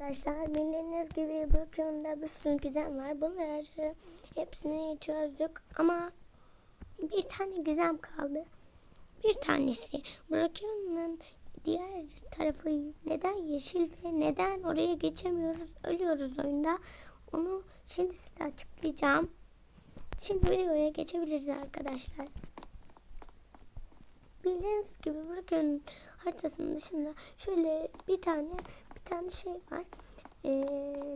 Arkadaşlar bildiğiniz gibi bu konuda bir sürü gizem var. Bunları hepsini çözdük ama bir tane gizem kaldı. Bir tanesi Brokeon'un diğer tarafı neden yeşil ve neden oraya geçemiyoruz ölüyoruz oyunda. Onu şimdi size açıklayacağım. Şimdi videoya geçebiliriz arkadaşlar. Bildiğiniz gibi Brokeon'un haritasının dışında şöyle bir tane bir tane şey var. Ee,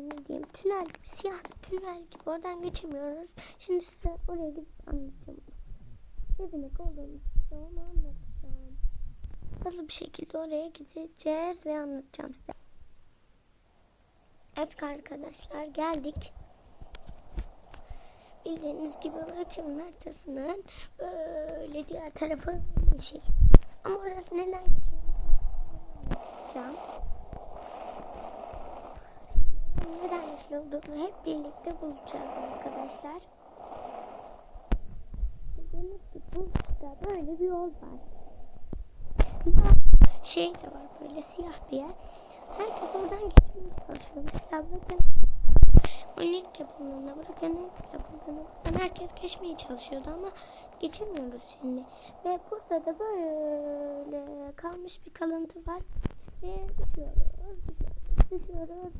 ne diyeyim tünel gibi siyah bir tünel gibi oradan geçemiyoruz. Şimdi size oraya gidip anlatacağım. Ne demek olduğunu size onu anlatacağım. Hızlı bir şekilde oraya gideceğiz ve anlatacağım size. Evet arkadaşlar geldik. Bildiğiniz gibi Brokeon'un haritasının böyle diğer tarafı yeşil. Ama orası neden yeşil? Anlatacağım. Olduğunu hep birlikte bulacağız arkadaşlar. Bildiğiniz gibi burada böyle bir yol var. Şey de var böyle siyah bir yer. Herkes oradan geçmeye çalışıyor. Mesela bakın onun ilk yapıldığında bırakın ilk buradan herkes geçmeye çalışıyordu ama geçemiyoruz şimdi. Ve burada da böyle kalmış bir kalıntı var. Ve düşüyoruz, düşüyoruz,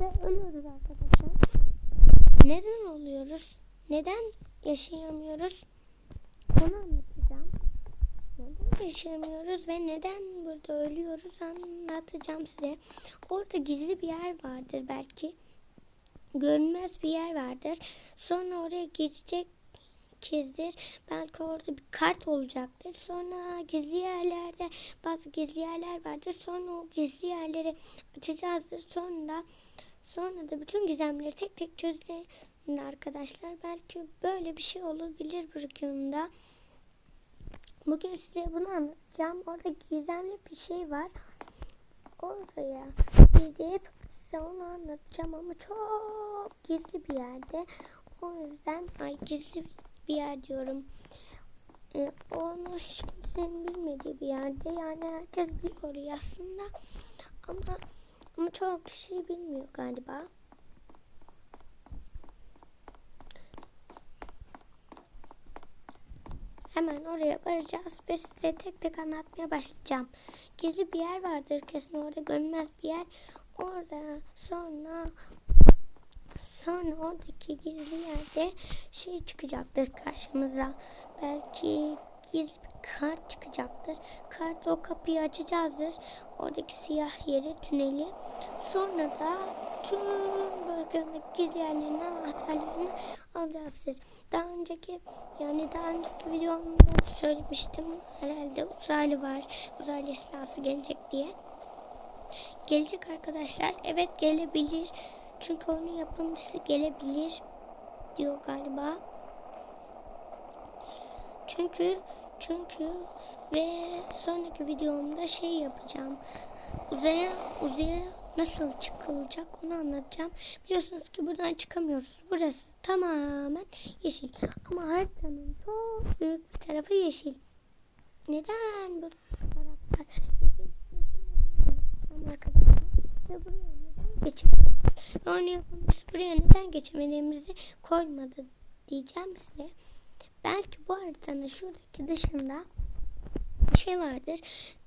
ve ölüyoruz arkadaşlar. Neden oluyoruz? Neden yaşayamıyoruz? Onu anlatacağım. Neden yaşayamıyoruz ve neden burada ölüyoruz anlatacağım size. Orada gizli bir yer vardır belki. Görünmez bir yer vardır. Sonra oraya geçecek kezdir. Belki orada bir kart olacaktır. Sonra gizli yerlerde bazı gizli yerler vardır. Sonra o gizli yerleri açacağızdır. Sonra sonra da bütün gizemleri tek tek çözeceğiz arkadaşlar. Belki böyle bir şey olabilir Brookhaven'da. Bugün size bunu anlatacağım. Orada gizemli bir şey var. Oraya gidip size onu anlatacağım ama çok gizli bir yerde. O yüzden ay gizli bir yer diyorum. Ee, onu hiç kimsenin bilmediği bir yerde. Yani herkes biliyor orayı aslında. Ama ama çok kişi bilmiyor galiba. Hemen oraya varacağız ve size tek tek anlatmaya başlayacağım. Gizli bir yer vardır kesin orada görünmez bir yer. Orada sonra sonra oradaki gizli yerde şey çıkacaktır karşımıza. Belki gizli bir kart çıkacaktır. Kart o kapıyı açacağızdır. Oradaki siyah yeri, tüneli. Sonra da tüm bölgemdeki gizli yerlerin anahtarlarını alacağızdır. Daha önceki yani daha önceki videomda da söylemiştim. Herhalde uzaylı var. Uzaylı istilası gelecek diye. Gelecek arkadaşlar. Evet gelebilir. Çünkü onun yapımcısı gelebilir diyor galiba. Çünkü çünkü ve sonraki videomda şey yapacağım. Uzaya uzaya nasıl çıkılacak onu anlatacağım. Biliyorsunuz ki buradan çıkamıyoruz. Burası tamamen yeşil. Ama haritanın çok büyük bir tarafı yeşil. Neden bu taraflar yeşil? yeşil. Ve buraya Ve onu yapımcısı buraya neden geçemediğimizi koymadı diyeceğim size. Belki bu haritanın şuradaki dışında bir şey vardır.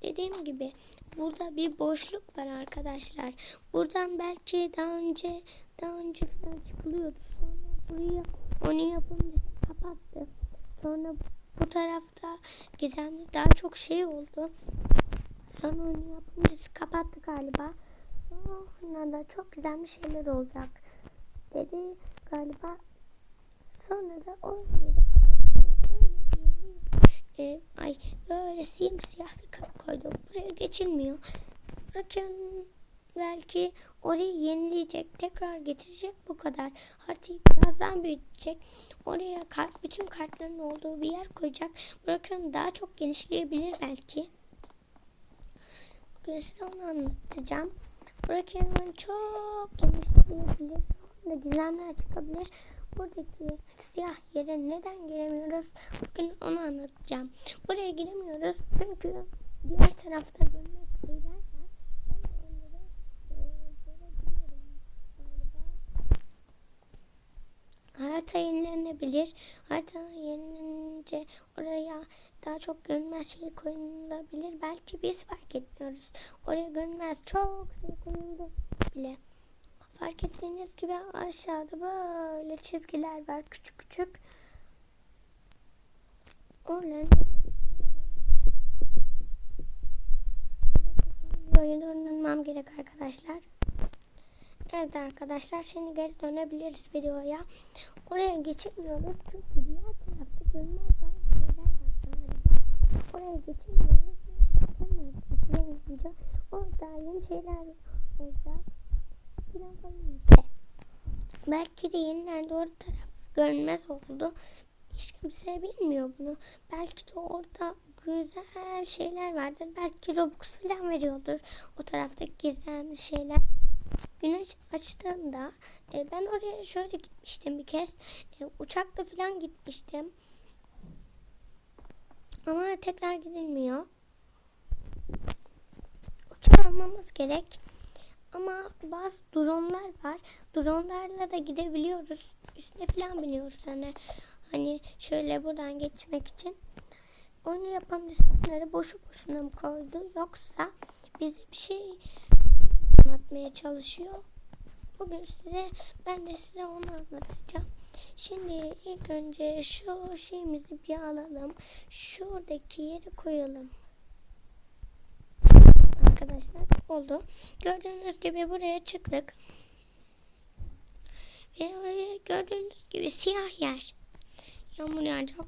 Dediğim gibi burada bir boşluk var arkadaşlar. Buradan belki daha önce daha önce falan çıkılıyordu. Sonra buraya onu yapımcısı kapattı. Sonra bu tarafta gizemli daha çok şey oldu. Sonra onu yapımcısı kapattı galiba. Sonra da çok gizemli şeyler olacak dedi galiba. Sonra da o e, ay böyle simsiyah bir kapı koydum. Buraya geçilmiyor. Bırakın belki orayı yenileyecek, tekrar getirecek bu kadar. Haritayı birazdan büyütecek. Oraya kart, bütün kartların olduğu bir yer koyacak. Bırakın daha çok genişleyebilir belki. Bugün size onu anlatacağım. Burak'ın çok geniş bir bilim da gizemler çıkabilir. Buradaki siyah yere neden giremiyoruz? Bugün onu anlatacağım. Buraya giremiyoruz çünkü diğer tarafta e, görmek istersen harita yenilenebilir. Harita yenilenince oraya daha çok görünmez şey koyulabilir. Belki biz fark etmiyoruz. Oraya görünmez çok şey koyuldu bile. Fark ettiğiniz gibi aşağıda böyle çizgiler var küçük küçük. Oraların Oyunu dönmem gerek arkadaşlar. Evet arkadaşlar şimdi geri dönebiliriz videoya. Oraya geçemiyoruz çünkü diğer tarafta görünmez bazı şeyler var galiba. Oraya geçemiyoruz. Geçemeyince orada yeni şeyler olacak. Biraz işte. Belki de yenilendi orta taraf görünmez oldu. Hiç kimse bilmiyor bunu. Belki de orada güzel şeyler vardır. Belki Robux falan veriyordur. O taraftaki gizemli şeyler. Güneş açtığında e, ben oraya şöyle gitmiştim bir kez. E, uçakla falan gitmiştim. Ama tekrar gidilmiyor. Almamız gerek. Ama bazı dronlar var. Dronlarla da gidebiliyoruz. Üstüne falan biniyoruz hani. Hani şöyle buradan geçmek için. Onu yapan resimleri boşu boşuna mı koydu yoksa bize bir şey anlatmaya çalışıyor. Bugün size ben de size onu anlatacağım. Şimdi ilk önce şu şeyimizi bir alalım. Şuradaki yeri koyalım. Arkadaşlar oldu. Gördüğünüz gibi buraya çıktık. Ve gördüğünüz gibi siyah yer. Yağmur yağacak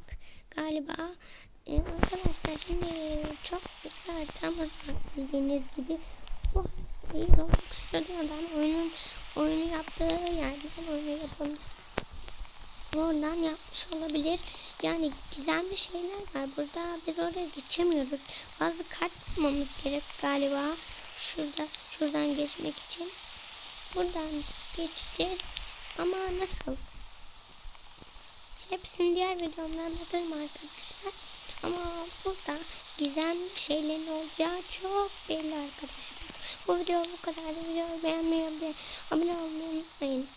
galiba. Ee, arkadaşlar şimdi çok bir haritamız var bildiğiniz gibi. Bu haritayı Roblox Studio'dan oyunun oyunu yaptığı yerden oyunu yapabilir. Oradan yapmış olabilir. Yani gizemli şeyler var burada. Biz oraya geçemiyoruz. Bazı kart bulmamız gerek galiba. Şurada, şuradan geçmek için. Buradan geçeceğiz. Ama nasıl? Hepsini diğer videomda anlatırım arkadaşlar. Ama burada gizemli şeylerin olacağı çok belli arkadaşlar. Bu video bu kadar. Videoyu beğenmeyi abone olmayı unutmayın.